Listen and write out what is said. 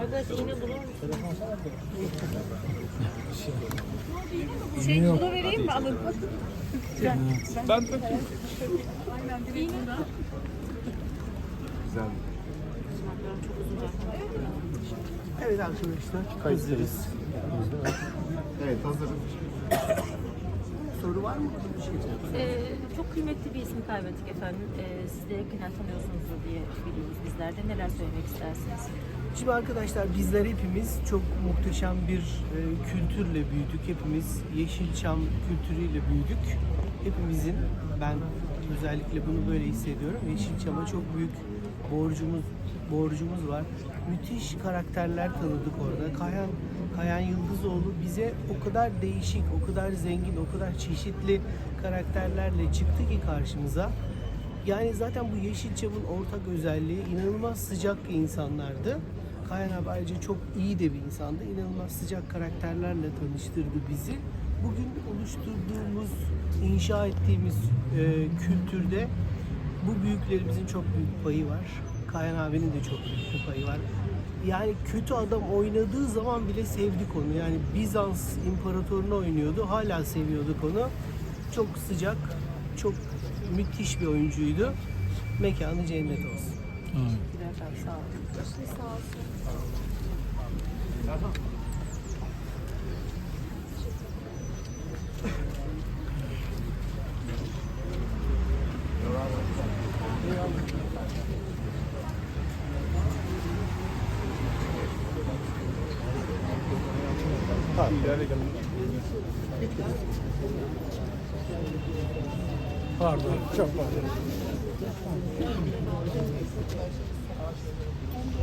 Arkadaş iğne bulur musun? Şey bunu vereyim mi alın? Ben takayım. Güzel. Evet arkadaşlar hazırız. Evet hazırım. Soru var mı? Bir şey Ee, çok kıymetli bir isim kaybettik efendim. Ee, siz de yakından tanıyorsunuzdur diye biliyoruz bizler de. Neler söylemek istersiniz? Şimdi arkadaşlar bizler hepimiz çok muhteşem bir e, kültürle büyüdük. Hepimiz Yeşilçam kültürüyle büyüdük. Hepimizin ben özellikle bunu böyle hissediyorum. Yeşilçam'a çok büyük borcumuz borcumuz var. Müthiş karakterler tanıdık orada. Kayan Kayan Yıldızoğlu bize o kadar değişik, o kadar zengin, o kadar çeşitli karakterlerle çıktı ki karşımıza. Yani zaten bu Yeşilçam'ın ortak özelliği inanılmaz sıcak insanlardı. Kayan abi ayrıca çok iyi de bir insandı. İnanılmaz sıcak karakterlerle tanıştırdı bizi. Bugün oluşturduğumuz, inşa ettiğimiz e, kültürde bu büyüklerimizin çok büyük payı var. Kayan abinin de çok büyük bir payı var. Yani kötü adam oynadığı zaman bile sevdik onu. Yani Bizans imparatorunu oynuyordu. Hala seviyorduk onu. Çok sıcak, çok müthiş bir oyuncuydu. Mekanı cennet olsun. Sağ olun. Ha, ileride gelin. Pardon, çok pardon.